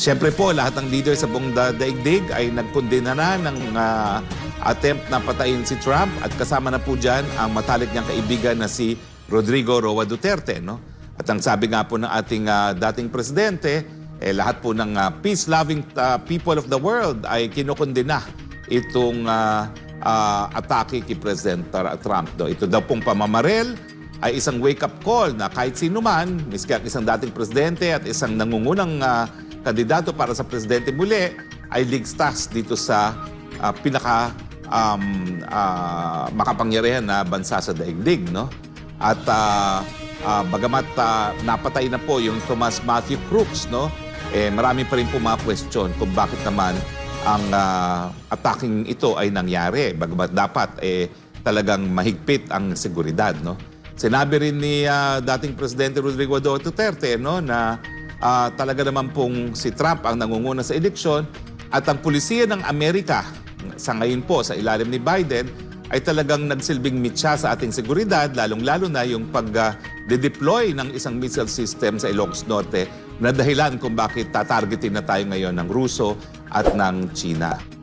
Siyempre po, lahat ng leader sa buong da- daigdig ay nagkondena na ng ah, attempt na patayin si Trump at kasama na po dyan ang matalik niyang kaibigan na si Rodrigo Roa Duterte. No? At ang sabi nga po ng ating ah, dating presidente, eh, lahat po ng ah, peace-loving ah, people of the world ay kinukondena itong ah, ah, atake kay President Trump. No? Ito daw pong pamamarel ay isang wake-up call na kahit sino man, miski ang isang dating presidente at isang nangungunang ah, kandidato para sa presidente muli, ay ligtas dito sa ah, pinaka um, ah, makapangyarihan na bansa sa daigdig. No? At ah, ah, bagamat ah, napatay na po yung Thomas Matthew Crooks, no? eh, marami pa rin po mga question kung bakit naman ang ah, attacking ito ay nangyari. Bagamat dapat eh, talagang mahigpit ang seguridad. No? Sinabi rin ni ah, dating Presidente Rodrigo Duterte no, na ah, talaga naman pong si Trump ang nangunguna sa eleksyon at ang pulisiya ng Amerika sa ngayon po sa ilalim ni Biden ay talagang nagsilbing mitsa sa ating seguridad, lalong-lalo na yung pag-deploy ng isang missile system sa Ilocos Norte na dahilan kung bakit tatargetin na tayo ngayon ng Ruso at ng China.